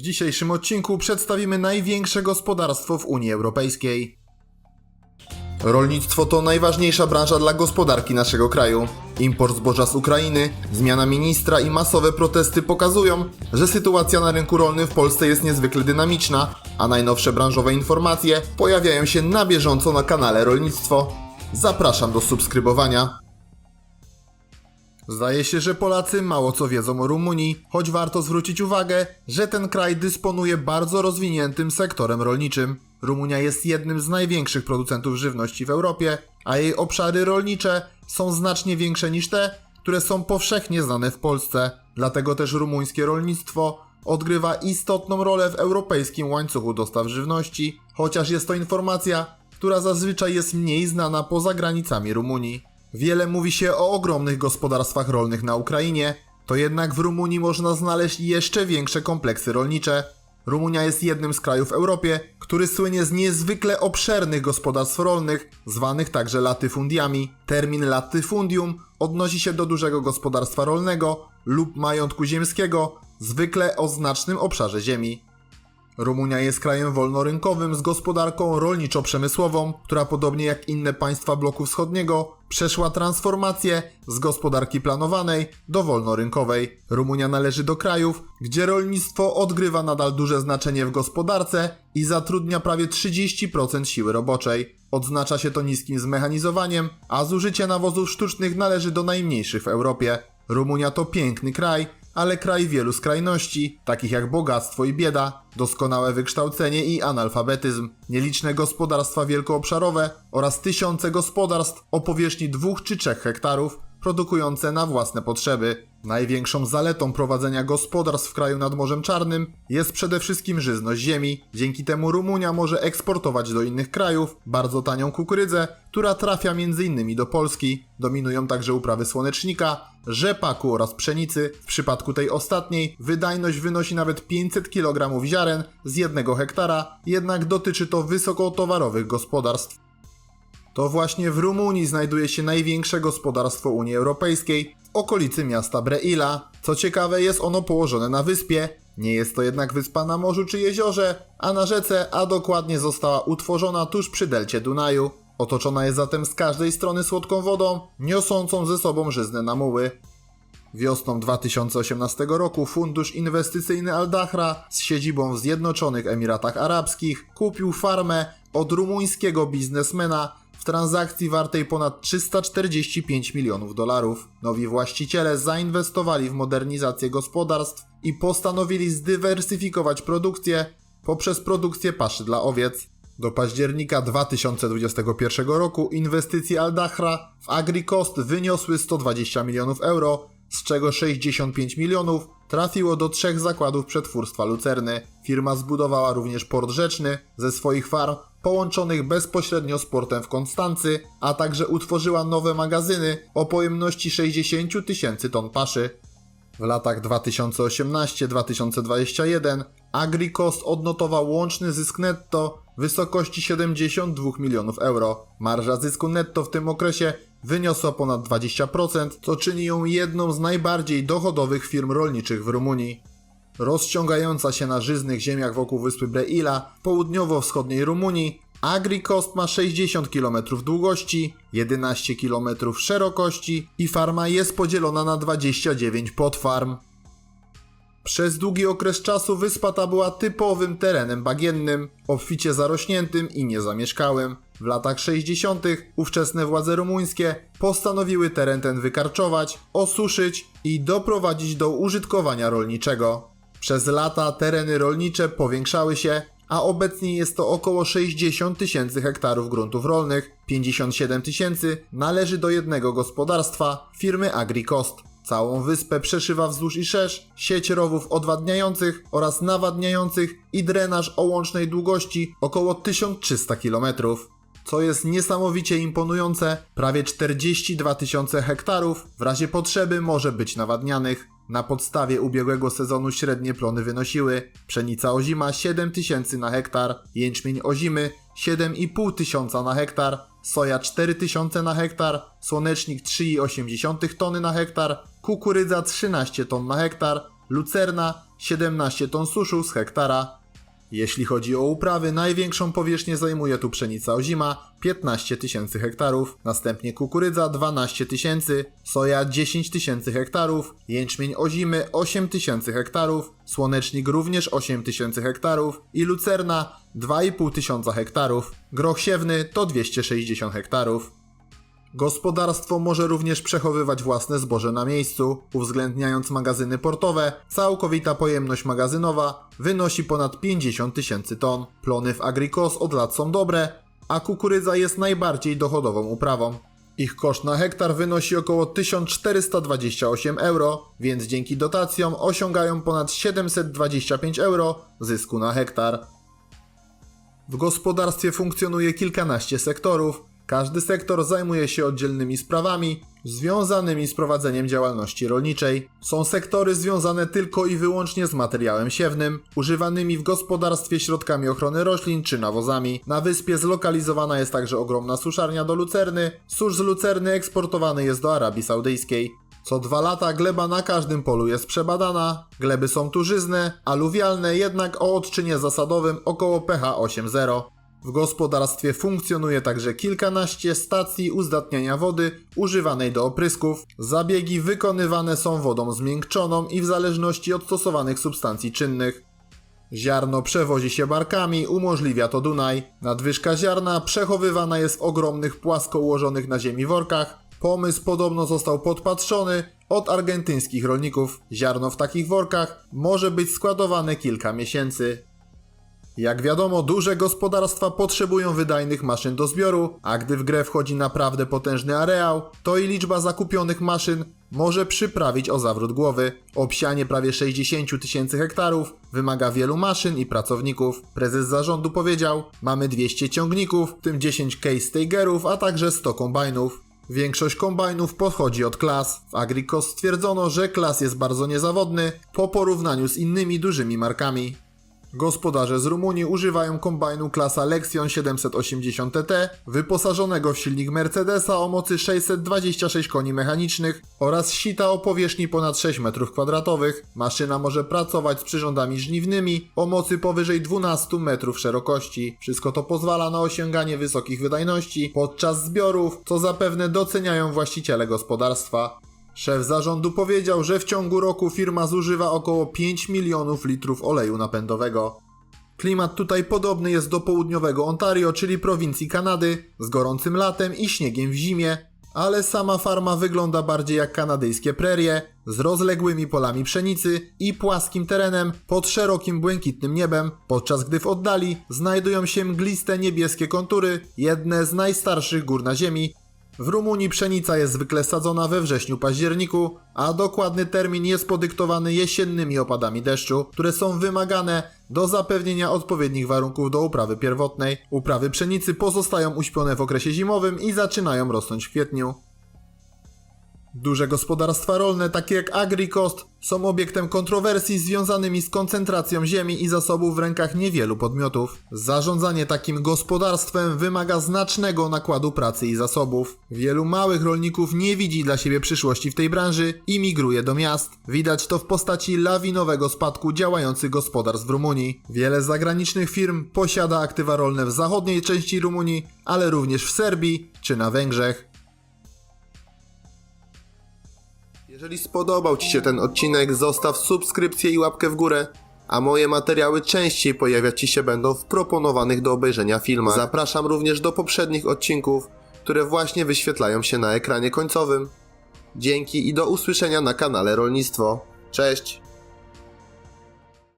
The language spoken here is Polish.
W dzisiejszym odcinku przedstawimy największe gospodarstwo w Unii Europejskiej. Rolnictwo to najważniejsza branża dla gospodarki naszego kraju. Import zboża z Ukrainy, zmiana ministra i masowe protesty pokazują, że sytuacja na rynku rolnym w Polsce jest niezwykle dynamiczna, a najnowsze branżowe informacje pojawiają się na bieżąco na kanale Rolnictwo. Zapraszam do subskrybowania. Zdaje się, że Polacy mało co wiedzą o Rumunii, choć warto zwrócić uwagę, że ten kraj dysponuje bardzo rozwiniętym sektorem rolniczym. Rumunia jest jednym z największych producentów żywności w Europie, a jej obszary rolnicze są znacznie większe niż te, które są powszechnie znane w Polsce. Dlatego też rumuńskie rolnictwo odgrywa istotną rolę w europejskim łańcuchu dostaw żywności, chociaż jest to informacja, która zazwyczaj jest mniej znana poza granicami Rumunii. Wiele mówi się o ogromnych gospodarstwach rolnych na Ukrainie, to jednak w Rumunii można znaleźć jeszcze większe kompleksy rolnicze. Rumunia jest jednym z krajów w Europie, który słynie z niezwykle obszernych gospodarstw rolnych, zwanych także latyfundiami. Termin latyfundium odnosi się do dużego gospodarstwa rolnego lub majątku ziemskiego, zwykle o znacznym obszarze ziemi. Rumunia jest krajem wolnorynkowym z gospodarką rolniczo-przemysłową, która podobnie jak inne państwa bloku wschodniego przeszła transformację z gospodarki planowanej do wolnorynkowej. Rumunia należy do krajów, gdzie rolnictwo odgrywa nadal duże znaczenie w gospodarce i zatrudnia prawie 30% siły roboczej. Odznacza się to niskim zmechanizowaniem, a zużycie nawozów sztucznych należy do najmniejszych w Europie. Rumunia to piękny kraj, ale kraj wielu skrajności, takich jak bogactwo i bieda, doskonałe wykształcenie i analfabetyzm, nieliczne gospodarstwa wielkoobszarowe oraz tysiące gospodarstw o powierzchni 2 czy 3 hektarów, produkujące na własne potrzeby. Największą zaletą prowadzenia gospodarstw w kraju nad Morzem Czarnym jest przede wszystkim żyzność ziemi. Dzięki temu Rumunia może eksportować do innych krajów bardzo tanią kukurydzę, która trafia m.in. do Polski. Dominują także uprawy słonecznika, rzepaku oraz pszenicy. W przypadku tej ostatniej wydajność wynosi nawet 500 kg ziaren z 1 hektara, jednak dotyczy to wysokotowarowych gospodarstw. To właśnie w Rumunii znajduje się największe gospodarstwo Unii Europejskiej w okolicy miasta Breila. Co ciekawe, jest ono położone na wyspie. Nie jest to jednak wyspa na morzu czy jeziorze, a na rzece, a dokładnie została utworzona tuż przy delcie Dunaju. Otoczona jest zatem z każdej strony słodką wodą, niosącą ze sobą żyzne namuły. Wiosną 2018 roku Fundusz Inwestycyjny Al-Dahra z siedzibą w Zjednoczonych Emiratach Arabskich kupił farmę od rumuńskiego biznesmena w transakcji wartej ponad 345 milionów dolarów. Nowi właściciele zainwestowali w modernizację gospodarstw i postanowili zdywersyfikować produkcję poprzez produkcję paszy dla owiec. Do października 2021 roku inwestycje Al-Dahra w AgriCost wyniosły 120 milionów euro, z czego 65 milionów trafiło do trzech zakładów przetwórstwa Lucerny. Firma zbudowała również port rzeczny ze swoich farm połączonych bezpośrednio z portem w Konstancy, a także utworzyła nowe magazyny o pojemności 60 tysięcy ton paszy. W latach 2018-2021 AgriCost odnotował łączny zysk netto w wysokości 72 milionów euro. Marża zysku netto w tym okresie wyniosła ponad 20%, co czyni ją jedną z najbardziej dochodowych firm rolniczych w Rumunii. Rozciągająca się na żyznych ziemiach wokół wyspy Breila południowo-wschodniej Rumunii, AgriCost ma 60 km długości, 11 km szerokości i farma jest podzielona na 29 podfarm. Przez długi okres czasu wyspa ta była typowym terenem bagiennym, obficie zarośniętym i niezamieszkałym. W latach 60. ówczesne władze rumuńskie postanowiły teren ten wykarczować, osuszyć i doprowadzić do użytkowania rolniczego. Przez lata tereny rolnicze powiększały się, a obecnie jest to około 60 tysięcy hektarów gruntów rolnych, 57 tysięcy należy do jednego gospodarstwa firmy AgriCost. Całą wyspę przeszywa wzdłuż i szerz sieć rowów odwadniających oraz nawadniających i drenaż o łącznej długości około 1300 km. Co jest niesamowicie imponujące, prawie 42 tysiące hektarów w razie potrzeby może być nawadnianych. Na podstawie ubiegłego sezonu średnie plony wynosiły pszenica ozima 7 tysięcy na hektar, jęczmień ozimy 7,5 tysiąca na hektar, soja 4 tysiące na hektar, słonecznik 3,8 tony na hektar, kukurydza 13 ton na hektar, lucerna 17 ton suszu z hektara. Jeśli chodzi o uprawy, największą powierzchnię zajmuje tu pszenica ozima 15 tysięcy hektarów, następnie kukurydza 12 tysięcy, soja 10 tysięcy hektarów, jęczmień ozimy 8 tysięcy hektarów, słonecznik również 8 tysięcy hektarów i lucerna 2,5 tysiąca hektarów. Groch siewny to 260 hektarów. Gospodarstwo może również przechowywać własne zboże na miejscu, uwzględniając magazyny portowe. Całkowita pojemność magazynowa wynosi ponad 50 tysięcy ton. Plony w Agricos od lat są dobre, a kukurydza jest najbardziej dochodową uprawą. Ich koszt na hektar wynosi około 1428 euro, więc dzięki dotacjom osiągają ponad 725 euro zysku na hektar. W gospodarstwie funkcjonuje kilkanaście sektorów. Każdy sektor zajmuje się oddzielnymi sprawami związanymi z prowadzeniem działalności rolniczej. Są sektory związane tylko i wyłącznie z materiałem siewnym, używanymi w gospodarstwie środkami ochrony roślin czy nawozami. Na wyspie zlokalizowana jest także ogromna suszarnia do lucerny. Susz z lucerny eksportowany jest do Arabii Saudyjskiej. Co dwa lata gleba na każdym polu jest przebadana. Gleby są tu żyzne, aluwialne, jednak o odczynie zasadowym około pH 8,0. W gospodarstwie funkcjonuje także kilkanaście stacji uzdatniania wody używanej do oprysków. Zabiegi wykonywane są wodą zmiękczoną i w zależności od stosowanych substancji czynnych. Ziarno przewozi się barkami, umożliwia to Dunaj. Nadwyżka ziarna przechowywana jest w ogromnych płasko ułożonych na ziemi workach. Pomysł podobno został podpatrzony od argentyńskich rolników. Ziarno w takich workach może być składowane kilka miesięcy. Jak wiadomo, duże gospodarstwa potrzebują wydajnych maszyn do zbioru, a gdy w grę wchodzi naprawdę potężny areał, to i liczba zakupionych maszyn może przyprawić o zawrót głowy. Obsianie prawie 60 tysięcy hektarów wymaga wielu maszyn i pracowników. Prezes zarządu powiedział, mamy 200 ciągników, w tym 10 case stagerów, a także 100 kombajnów. Większość kombajnów pochodzi od klas. W Agricos stwierdzono, że klas jest bardzo niezawodny po porównaniu z innymi dużymi markami. Gospodarze z Rumunii używają kombajnu klasa Lexion 780 TT, wyposażonego w silnik Mercedesa o mocy 626 koni mechanicznych oraz sita o powierzchni ponad 6 m2. Maszyna może pracować z przyrządami żniwnymi o mocy powyżej 12 metrów szerokości. Wszystko to pozwala na osiąganie wysokich wydajności podczas zbiorów, co zapewne doceniają właściciele gospodarstwa. Szef zarządu powiedział, że w ciągu roku firma zużywa około 5 milionów litrów oleju napędowego. Klimat tutaj podobny jest do południowego Ontario, czyli prowincji Kanady, z gorącym latem i śniegiem w zimie, ale sama farma wygląda bardziej jak kanadyjskie prerie, z rozległymi polami pszenicy i płaskim terenem pod szerokim błękitnym niebem, podczas gdy w oddali znajdują się mgliste niebieskie kontury, jedne z najstarszych gór na ziemi, w Rumunii pszenica jest zwykle sadzona we wrześniu-październiku, a dokładny termin jest podyktowany jesiennymi opadami deszczu, które są wymagane do zapewnienia odpowiednich warunków do uprawy pierwotnej. Uprawy pszenicy pozostają uśpione w okresie zimowym i zaczynają rosnąć w kwietniu. Duże gospodarstwa rolne, takie jak Agricost, są obiektem kontrowersji związanymi z koncentracją ziemi i zasobów w rękach niewielu podmiotów. Zarządzanie takim gospodarstwem wymaga znacznego nakładu pracy i zasobów. Wielu małych rolników nie widzi dla siebie przyszłości w tej branży i migruje do miast. Widać to w postaci lawinowego spadku działających gospodarstw w Rumunii. Wiele zagranicznych firm posiada aktywa rolne w zachodniej części Rumunii, ale również w Serbii czy na Węgrzech. Jeżeli spodobał Ci się ten odcinek, zostaw subskrypcję i łapkę w górę, a moje materiały częściej pojawiać Ci się będą w proponowanych do obejrzenia filmach. Zapraszam również do poprzednich odcinków, które właśnie wyświetlają się na ekranie końcowym. Dzięki i do usłyszenia na kanale Rolnictwo. Cześć!